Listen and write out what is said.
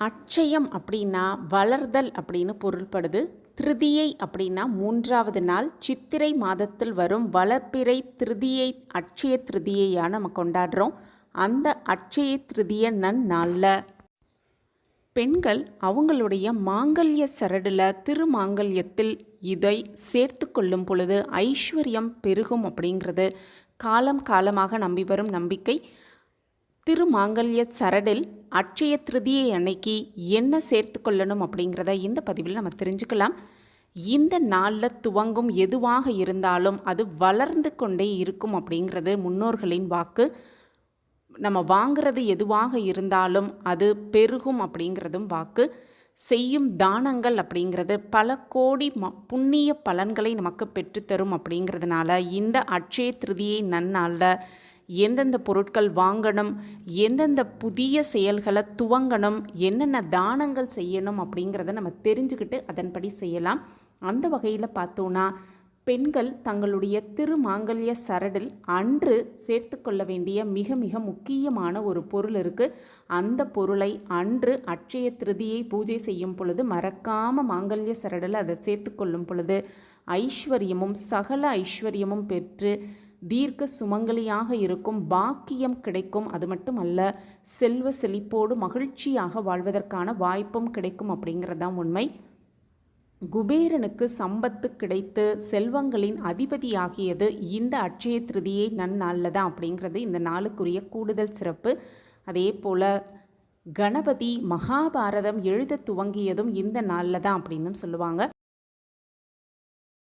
அட்சயம் அப்படின்னா வளர்தல் அப்படின்னு பொருள்படுது. திருதியை அப்படின்னா மூன்றாவது நாள் சித்திரை மாதத்தில் வரும் வளர்ப்பிறை திருதியை அட்சய திருதியையாக நம்ம கொண்டாடுறோம். அந்த அட்சய திருதிய நன்னாளில். பெண்கள் அவங்களுடைய மாங்கல்ய சரடில் திருமாங்கல்யத்தில் இதை சேர்த்து கொள்ளும் பொழுது ஐஸ்வர்யம் பெருகும் அப்படிங்கிறது. காலம் காலமாக நம்பி வரும் நம்பிக்கை. திருமாங்கல்ய சரடில் அட்சய திருதியை அன்னைக்கு என்ன சேர்த்து கொள்ளணும் அப்படிங்கிறத இந்த பதிவில் நம்ம தெரிஞ்சுக்கலாம். இந்த நாளில் துவங்கும் எதுவாக இருந்தாலும் அது வளர்ந்து கொண்டே இருக்கும் அப்படிங்கிறது முன்னோர்களின் வாக்கு. நம்ம வாங்கிறது எதுவாக இருந்தாலும் அது பெருகும் அப்படிங்கிறதும் வாக்கு. செய்யும் தானங்கள் அப்படிங்கிறது பல கோடி ம புண்ணிய பலன்களை நமக்கு பெற்றுத்தரும் அப்படிங்கிறதுனால இந்த அட்சய திருதியை நன்னாளில் எந்தெந்த பொருட்கள் வாங்கணும் எந்தெந்த புதிய செயல்களை துவங்கணும் என்னென்ன தானங்கள் செய்யணும் அப்படிங்கிறத நம்ம தெரிஞ்சுக்கிட்டு அதன்படி செய்யலாம். அந்த வகையில் பார்த்தோன்னா பெண்கள் தங்களுடைய திருமாங்கல்ய சரடில் அன்று சேர்த்து கொள்ள வேண்டிய மிக மிக முக்கியமான ஒரு பொருள் இருக்குது அந்த பொருளை அன்று அட்சய திருதியை பூஜை செய்யும் பொழுது மறக்காமல் மாங்கல்ய சரடில் அதை சேர்த்து கொள்ளும் பொழுது ஐஸ்வர்யமும் சகல ஐஸ்வர்யமும் பெற்று தீர்க்க சுமங்கலியாக இருக்கும் பாக்கியம் கிடைக்கும். அது மட்டுமல்ல செல்வ செழிப்போடு மகிழ்ச்சியாக வாழ்வதற்கான வாய்ப்பும் கிடைக்கும் அப்படிங்கிறதான் உண்மை. குபேரனுக்கு சம்பத்து கிடைத்து செல்வங்களின் அதிபதியாகியது இந்த அட்சய திருதியை நன்னாளில் தான் அப்படிங்கிறது இந்த நாளுக்குரிய கூடுதல் சிறப்பு. அதே போல் கணபதி மகாபாரதம் எழுத துவங்கியதும் இந்த நாளில் தான் அப்படின்னு சொல்லுவாங்க.